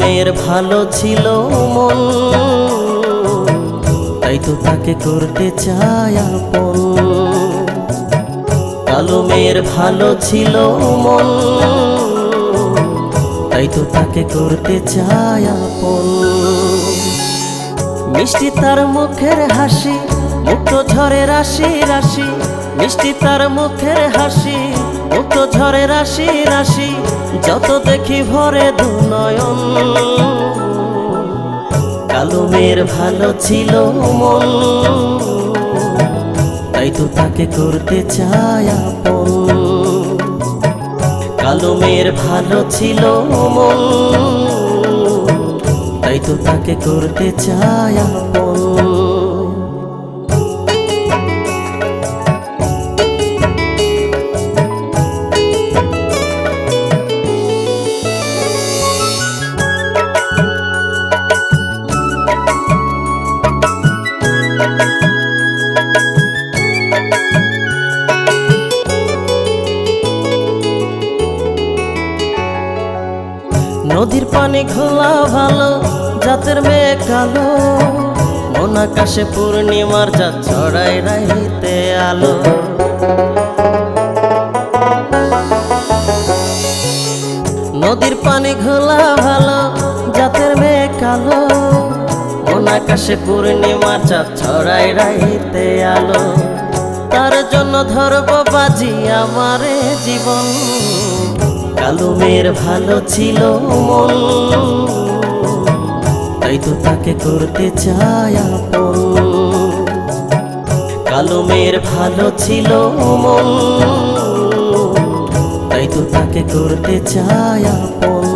ভালো ছিল মন। তাই তো তাকে করতে চায় আপন। কালো মেয়ের ভালো ছিল মন। তাই তো তাকে করতে চায় আপন। মিষ্টি তার মুখের হাসি মুক্ত ঝরে রাশি রাশি, মিষ্টি তার মুখের হাসি। মুক্ত ঝরে রাশি রাশি, যত দেখি ভরে দু নয়ন। কালো মেয়ের ভালো ছিল মন, তাই তো তাকে করতে চায় আপন। কালো মেয়ের ভালো ছিল মন, তাই তো তাকে করতে চায় আপন। নদীর পানি খোলা ভালো, জাতের মেয়ে কালো। মন আকাশে পূর্ণিমার যা ছড়াই রাইতে আলো। নদীর পানি ঘোলা ভালো, জাতের মেয়ে কালো। আকাশে পূর্ণিমার যা ছড়াই রাইতে আলো। তার জন্য ধরব বাজি আমারে জীবন। কালো মেয়ের ভালো ছিল মন। তাই তো তাকে করতে চায় আপন। মেয়ের ভালো ছিল মন। তাই তো তাকে করতে চায় আপন।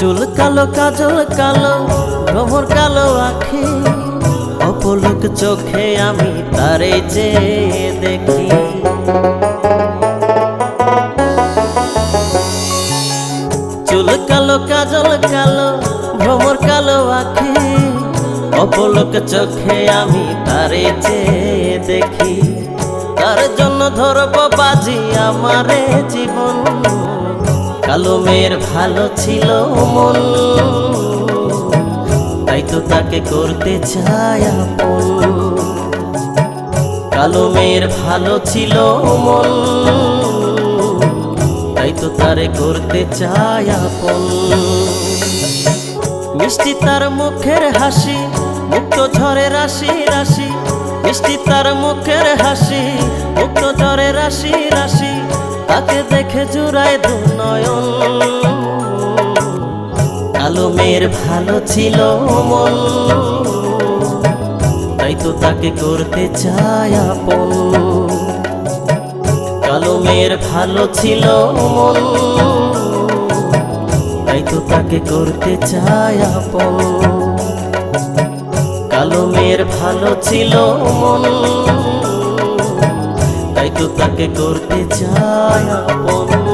চুল কালো, কাজল কালো ভ্রমর কালো আখি। অপলক চোখে আমি তারে যে দেখি। চুল কালো, কাজল কালো ভ্রমর কালো আখি। অপলক চোখে আমি তারে যে দেখি। তার জন্য ধরব বাজি আমারে জীবন। কালো মেয়ের ভালো ছিল মন। তাই তো তাকে করতে চায় আপন। কালো মেয়ের ভালো ছিল মন। তাই তো তারে করতে চায় আপন। মিষ্টি তার মুখের হাসি, মুক্ত ঝরে রাশি রাশি। মিষ্টি তার মুখের হাসি, মুক্ত ঝরে রাশি রাশি। তাকে দেখে জুড়ায় দু নয়ন কালো মেয়ের ভালো ছিল মন। তাই তো তাকে করতে চায় আপন। কালো মেয়ের ভালো ছিল মন। তাই তো তাকে করতে চায় আপন। কালো মেয়ের ভালো ছিল মন। তাকে করতে চায় আপন।